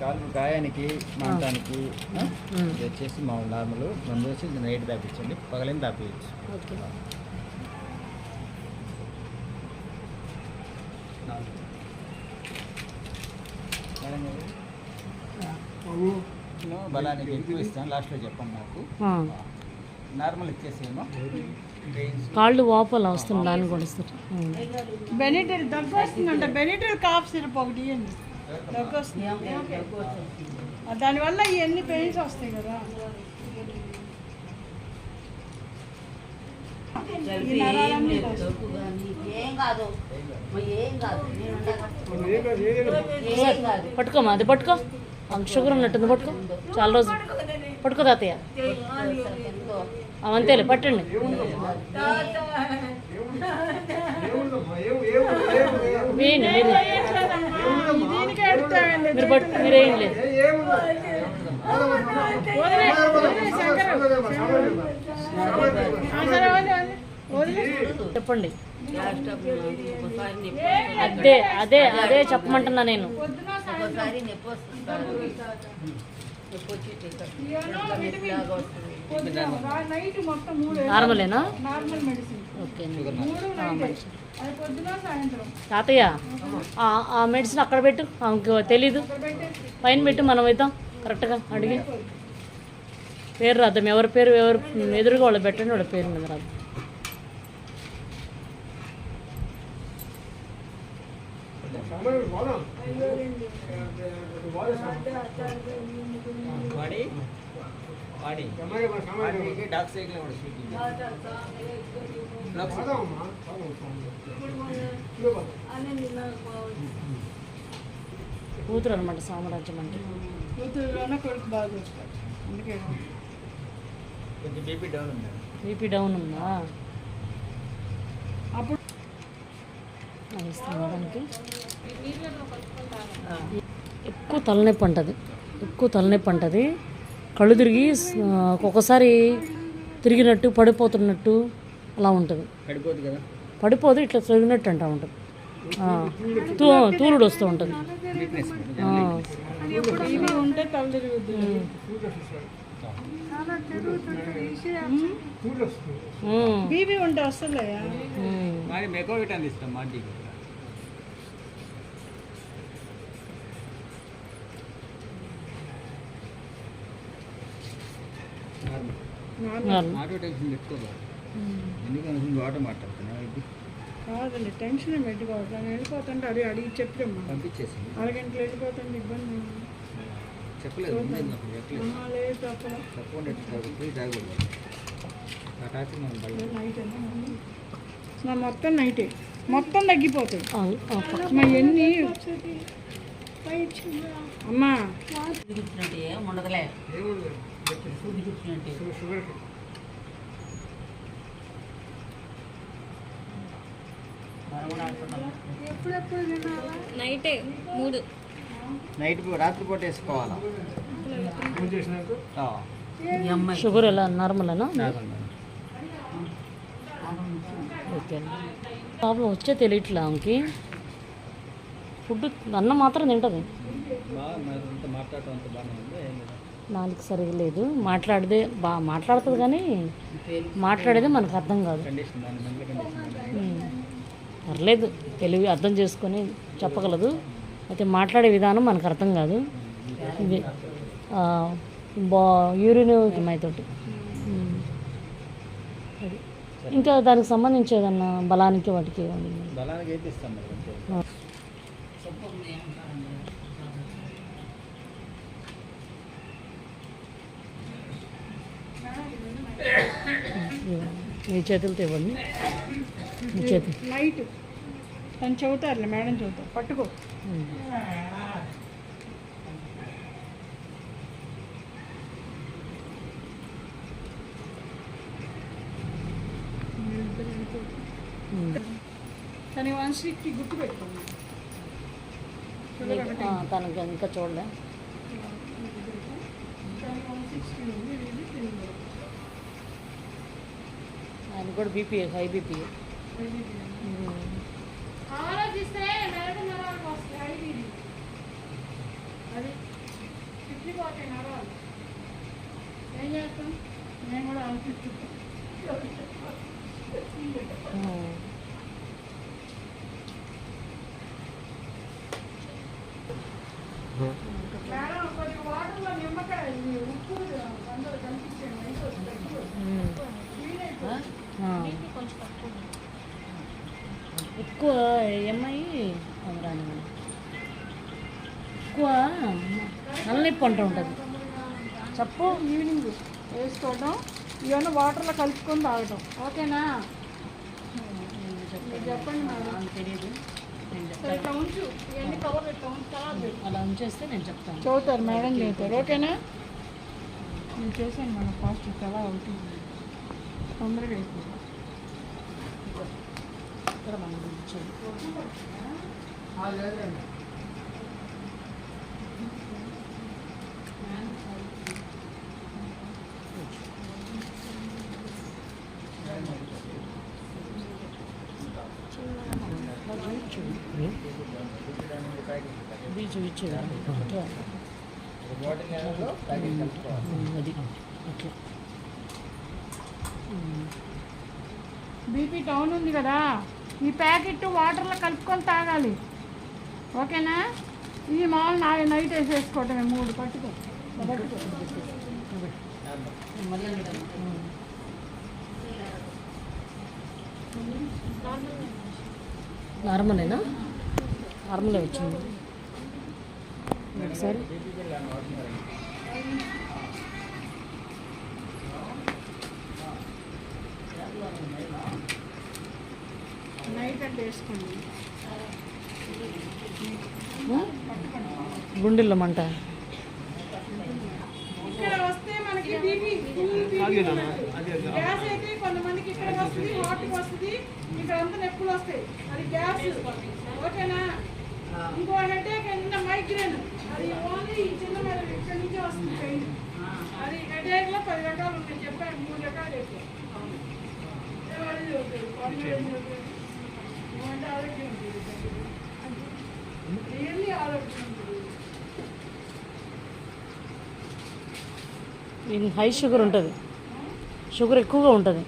కాలు గాయానికి మాంటానికి. ఇది వచ్చేసి మామూలు నార్మల్. మందు వచ్చి నైట్ దాపించండి పగలేని దాపించచ్చు బలానికి ఎక్కువ ఇస్తాను లాస్ట్లో చెప్పండి నాకు. నార్మల్ ఇచ్చేసేమో. కాళ్ళు వాపలా వస్తుంది దాన్ని కూడా. బెనిటల్ దగ్గు వస్తుందంట బెనిటల్ కాఫ్ సిరప్ ఒకటి ఇవ్వండి దగ్గు వస్తుంది దానివల్ల ఇవన్నీ పెయిన్స్ వస్తాయి కదా. పట్టుకోమా అది పట్టుకో షుగర్ ఉన్నట్టుంది పట్టుకో. చాలా రోజులు. పట్టుకో తాతయ్య. అవంతేలే పట్టండి. ఎడతామండి మీరు పట్టు మీరు వేయండి లేదు చెప్పండి. అదే అదే అదే చెప్పమంటున్నా నేను. నార్మలేనా? Normal medicine. ఓకే. మూడు నైట్ అది పొద్దున సాయంత్రం. తాతయ్య ఆ- ఆ మెడిసిన్ అక్కడ పెట్టు. ఆమెకు తెలీదు. పైన పెట్టు మనం ఇద్దాం. కరెక్ట్గా అడిగి. పేరు రాద్దాం. ఎవరి పేరు ఎవరు ఎదురుగా వాళ్ళు పెట్టండి వాళ్ళ పేరు మీద బాడీ కూతురు అనమాట సామ్రాజ్యం అంటే. కూతురులోనే కొడుకు బాగా చూస్తాడు అందుకే. కొంచెం బీపీ డౌన్ ఉంది? బీపీ డౌన్ ఉందా? అప్పుడు దానికి ఎక్కువ తలనొప్పి అంటది ఎక్కువ తలనొప్పి అంటది కళ్ళు తిరిగి ఒక్కొక్కసారి తిరిగినట్టు పడిపోతున్నట్టు అలా ఉంటుంది. పడిపోదు కదా? పడిపోదు ఇట్లా తిరిగినట్టు అంటూ ఉంటుంది. తూ తూలుడు వస్తూ ఉంటుంది. బీబీ ఉంటే వస్తుందయ్యా. ఆటో టెన్షన్ ఎందుకంటే ఇది కాదండి టెన్షన్ ఏం పెట్టుకోవద్దు నేను వెళ్ళిపోతుంటే అడిగి అడిగి చెప్పమ్మా పంపించేసింది. అరగంటలు వెళ్ళిపోతుంటే ఇబ్బంది చెప్పలేదు లేదు అక్కడ. తప్పకుండా మొత్తం నైటే మొత్తం పక్క. మా ఎన్ని అమ్మా. ఉండదులే. నైటే మూడు. నైట్ రాత్రిపూట వేసుకోవాలా? ఆ, ఈ అమ్మాయి. షుగర్ ఎలా? నార్మలేనా. ఓకే. ప్రాబ్లం వచ్చే తెలియట్లే ఆమెకి. ఫుడ్ అన్నం మాత్రం తింటుంది. నాలుగు సరిగా లేదు. మాట్లాడదే బాగా మాట్లాడుతుంది కానీ మాట్లాడేది మనకు అర్థం కాదు. పర్లేదు తెలివి అర్థం చేసుకొని చెప్పగలదు. అయితే మాట్లాడే విధానం మనకు అర్థం కాదు. ఇది బా యూరిన్ తోటి. ఉమ్. అది. ఇంకా దానికి సంబంధించి ఏదన్నా బలానికి వాటికి బలానికి అయితే ఇస్తాం మరి అంతే ఆ. మీ చేతులతో ఇవ్వండి మీ చేతి నైట్ తను చెబుతారులే మేడం చెబుతారు. పట్టుకో. తన వన్ సిక్స్టీ గుర్తు ఆ, తనకు ఇంకా చూడలే. ఆయన కూడా బీపీ హై బీపీ ఆలోచిస్తే నరక నరాలకు వస్తాయి. అది చేస్తాం నేను కూడా ఆలోచిస్తున్నాను మేడం కొంచెం వాటర్లో నిమ్మకాయ ఇది ఉప్పు అందరూ కనిపించండి ఎక్కువ ఏమై రాని ఎక్కువ నల్లనొప్పి అంటూ ఉంటుంది. చెప్పు. ఈవినింగ్ వేసుకోవడం. ఇవన్నీ వాటర్లో కలుపుకొని తాగటం. ఓకేనా? చెప్పండి మేడం తెలియదు. అలా ఉంచేస్తే నేను చెప్తాను. చదువుతారు మేడం చదువుతారు ఓకేనా? నేను చేశాను మేడం ఫాస్ట్ చాలా అవుతుంది. తొందరగా అయిపోతుంది ఇక్కడ మనం కూర్చోండి. ఇది చూపించేదా అట్లా. బాటిల్ నీళ్ళలో ఇక్కడ మనం ఉమ్, అది అట్లా బీపీ టౌన్ ఉంది కదా. ఈ ప్యాకెట్ వాటర్లో కలుపుకొని తాగాలి. ఓకేనా? ఇది మామూలు నాలుగు నైట్ వేసేసుకోవటమే మూడు పట్టుకో. పట్టుకో నార్మలేనా? నార్మలే వచ్చింది. ఒకసారి నైట్ అంటే వేసుకోండి గుండెల్లో మంట. ఇక్కడ వస్తే మనకి బీపీ గ్యాస్ అయితే కొంతమందికి ఇక్కడ వస్తుంది వస్తుంది ఇక్కడ అంతా నొప్పులు వస్తాయి. అది గ్యాస్. ఓకేనా? ఇంకో హెడేక్ నిన్న మైగ్రేన్ అది ఓన్లీ ఈ చిన్న మీద ఇక్కడ నుంచే వస్తుంది పెయిన్. అది పది రకాలు ఉన్నాయి చెప్పాను మూడు రకాలు చెప్పాను ఎవరు చదువుతారు? వాళ్ళు చదువుతారు. నువ్వంటే ఆరోగ్యం ఉంటుంది ఈయన హై షుగర్ ఉంటుంది. షుగర్ ఎక్కువగా ఉంటుంది.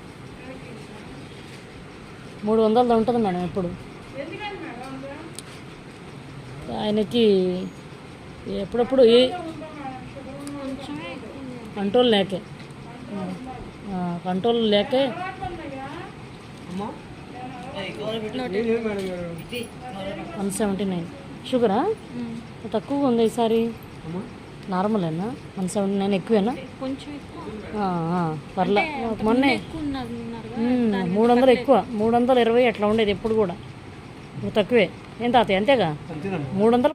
మూడు వందలది ఉంటుంది మేడం ఎప్పుడు? ఆయనకి ఎప్పుడప్పుడు ఏ కంట్రోల్ లేకే. ఆ, కంట్రోల్ లేకే. One seventy nine. షుగరా? తక్కువగా ఉంది ఈసారి? అమ్మా? నార్మలేనా? వన్ సెవెంటీ నైన్ ఎక్కువేనా? పర్లే. మొన్నే మూడు వందలు ఎక్కువ. మూడు వందలు ఇరవై అట్లా ఉండేది ఎప్పుడు కూడా. ఇప్పుడు తక్కువే. ఏం తాతయ్య అంతేగా? మూడు వందలు